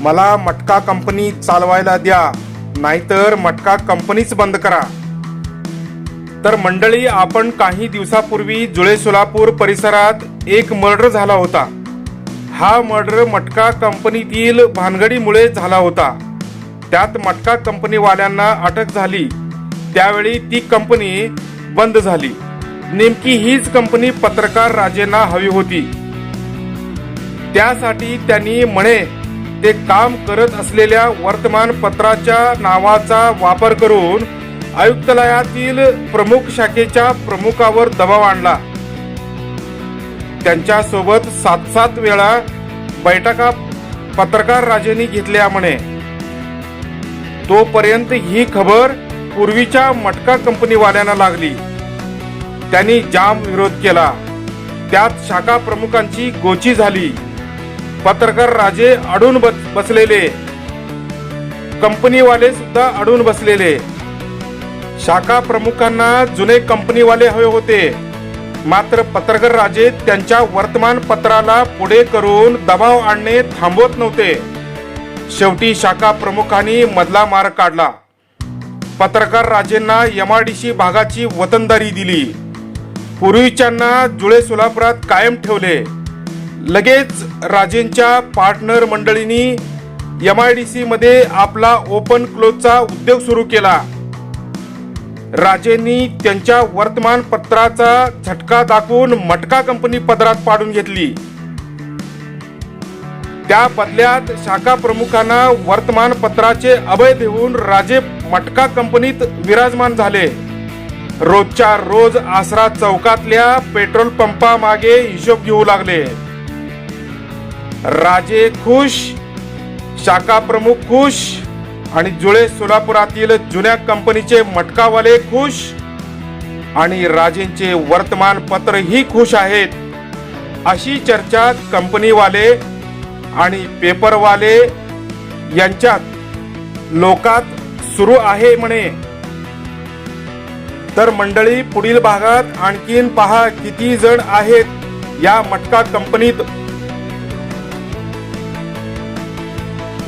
मला मटका कंपनी चालवायला द्या नाहीतर मटका कंपनीच बंद करा. तर मंडळी आपण काही दिवसापूर्वी जुळे सोलापूर परिसरात एक मर्डर झाला होता. हा मर्डर मटका कंपनीतील भानगडीमुळे झाला होता. त्यात मटका कंपनीवाल्यांना अटक झाली. त्यावेळी ती कंपनी बंद झाली. नेमकी हीच कंपनी पत्रकार राजेंना हवी होती. त्यासाठी त्यांनी म्हणे ते काम करत असलेल्या वर्तमानपत्राच्या नावाचा वापर करून आयुक्तालयातील प्रमुख शाखेच्या प्रमुखावर दबाव आणला. त्यांच्यासोबत सात सात वेळा बैठका पत्रकार राजेंनी घेतल्या म्हणे. तोपर्यंत ही खबर पूर्वीच्या मटका कंपनीवाल्यांना लागली. त्यांनी जाम विरोध केला. त्यात शाखा प्रमुखांची गोची झाली. पत्रकार राजे अडून बस बसलेले. कंपनीवाले सुद्धा अडून बसलेले. शाखा प्रमुखांना जुने कंपनीवाले हवे होते. मात्र पत्रकार राजे त्यांच्या वर्तमानपत्राला पुढे करून दबाव आणणे थांबवत नव्हते. शेवटी शाखा प्रमुखांनी मधला मार्ग काढला. पत्रकार राजेंना एमआयडीसी भागाची वतनदारी दिली. पूर्वीच्यांना जुळे सोलापुरात कायम ठेवले. लगेच राजेंच्या पार्टनर मंडळींनी एम आय डी सीमध्ये आपला ओपन क्लोजचा उद्योग सुरू केला. राजेंनी त्यांच्या वर्तमानपत्राचा झटका दाखवून मटका कंपनी पदरात पाडून घेतली. त्या बदल्यात शाखा प्रमुखांना वर्तमानपत्राचे अभय देऊन राजे मटका कंपनीत विराजमान झाले. रोजच्या रोज आसरा चौकातल्या पेट्रोल पंपामागे हिशोब घेऊ लागले. राजे खुश शाखा प्रमुख खुश आणि जुळे सोलापुरातील जुन्या कंपनीचे मटकावाले खुश आणि राजेंचे वर्तमानपत्रही खुश आहेत. अशी चर्चा कंपनीवाले आणि पेपरवाले यांच्यात लोकात सुरू आहे म्हणे. तर मंडळी पुढील भागात आणखीन पहा किती जण आहेत या मटका कंपनीत